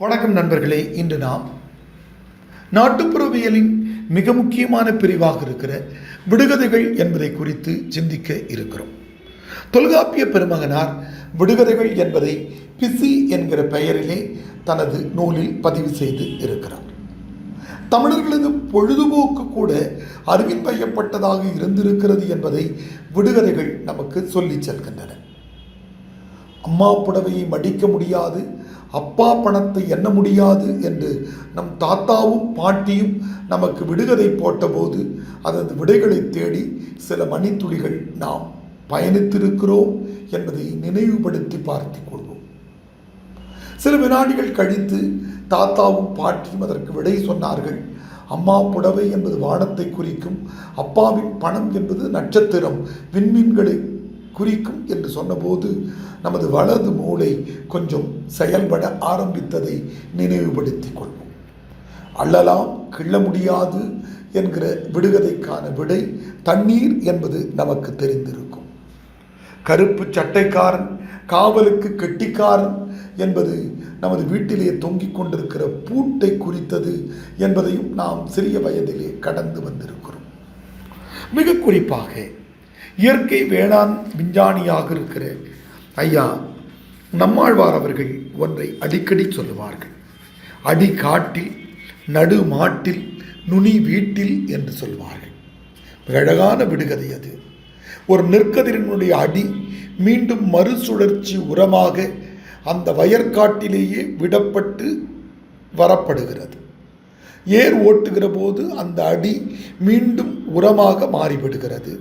வணக்கம் நண்பர்களே இன்று நாம் நாட்டுப்புறவியலின் மிக முக்கியமான பிரிவாக இருக்கிற விடுகதைகள் என்பதை குறித்து சிந்திக்க இருக்கிறோம். தொல்காப்பிய பெருமகனார் விடுகதைகள் என்பதை பிசி என்கிற பெயரிலே தனது நூலில் பதிவு செய்து இருக்கிறார். தமிழர்களது பொழுதுபோக்கு கூட அறிவின் பயப்பட்டதாக இருந்திருக்கிறது என்பதை விடுகதைகள் நமக்கு சொல்லிச் செல்கின்றன. அம்மா புடவையை மடிக்க முடியாது அப்பா பணத்தை எண்ண முடியாது என்று நம் தாத்தாவும் பாட்டியும் நமக்கு விடுகதை போட்டபோது அதன் விடைகளை தேடி சில மணித்துளிகள் நாம் பயணித்திருக்கிறோம் என்பதை நினைவுபடுத்தி பார்த்து கொள்வோம். சில வினாடிகள் கழித்து தாத்தாவும் பாட்டியும் அதற்கு விடை சொன்னார்கள். அம்மா புடவை என்பது வானத்தை குறிக்கும் அப்பாவின் பணம் என்பது நட்சத்திரம் விண்மீன்களை குறிக்கும் என்று சொன்னபோது நமது வலது மூளை கொஞ்சம் செயல்பட ஆரம்பித்ததை நினைவுபடுத்திக் கொள்வோம். அள்ளலாம் கிள்ள முடியாது என்கிற விடுகதைக்கான விடை தண்ணீர் என்பது நமக்கு தெரிந்திருக்கும். கருப்பு சட்டைக்காரன் காவலுக்கு கெட்டிக்காரன் என்பது நமது வீட்டிலே தொங்கிக் கொண்டிருக்கிற பூட்டை குறித்தது என்பதையும் நாம் சிறிய வயதிலே கடந்து வந்திருக்கிறோம். மிக குறிப்பாக இயற்கை வேளாண் விஞ்ஞானியாக இருக்கிற ஐயா நம்மாழ்வார் அவர்கள் ஒன்றை அடிக்கடி சொல்லுவார்கள். அடி காட்டில் நடு மாட்டில் நுனி வீட்டில் என்று சொல்வார்கள். மிக அழகான விடுகதை அது. ஒரு நெற்கதிரினுடைய அடி மீண்டும் மறுசுழற்சி உரமாக அந்த வயற்காட்டிலேயே விடப்பட்டு வரப்படுகிறது. ஏர் ஓட்டுகிற போது அந்த அடி மீண்டும் உரமாக மாறிவிடுகிறது.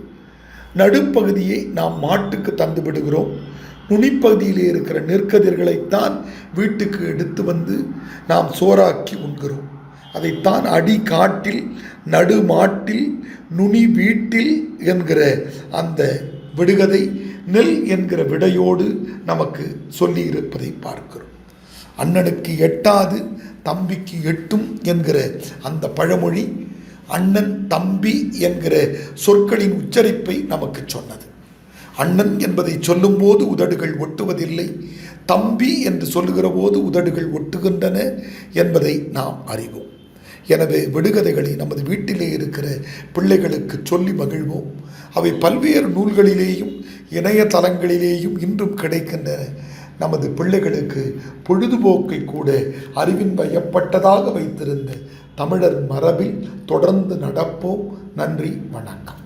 நடுப்பகுதியை நாம் மாட்டுக்கு தந்து விடுகிறோம் நுனிப்பகுதியிலே இருக்கிற நெற்கதிர்களைத்தான் வீட்டுக்கு எடுத்து வந்து நாம் சோறாக்கி உண்கிறோம். அதைத்தான் அடி காட்டில் நடு மாட்டில் நுனி வீட்டில் என்கிற அந்த விடுகதை நெல் என்கிற விடையோடு நமக்கு சொல்லி இருப்பதை பார்க்கிறோம். அண்ணனுக்கு எட்டாது தம்பிக்கு எட்டும் என்கிற அந்த பழமொழி அண்ணன் தம்பி என்கிற சொற்களின் உச்சரிப்பை நமக்கு சொன்னது. அண்ணன் என்பதை சொல்லும்போது உதடுகள் ஒட்டுவதில்லை தம்பி என்று சொல்லுகிற போது உதடுகள் ஒட்டுகின்றன என்பதை நாம் அறிவோம். எனவே விடுகதைகளை நமது வீட்டிலே இருக்கிற பிள்ளைகளுக்கு சொல்லி மகிழ்வோம். அவை பல்வேறு நூல்களிலேயும் இணையதளங்களிலேயும் இன்றும் கிடைக்கின்றன. நமது பிள்ளைகளுக்கு பொழுதுபோக்கை கூட அறிவின் வயப்பட்டதாக வைத்திருந்த தமிழர் மரபில் தொடர்ந்து நடப்போம். நன்றி வணக்கம்.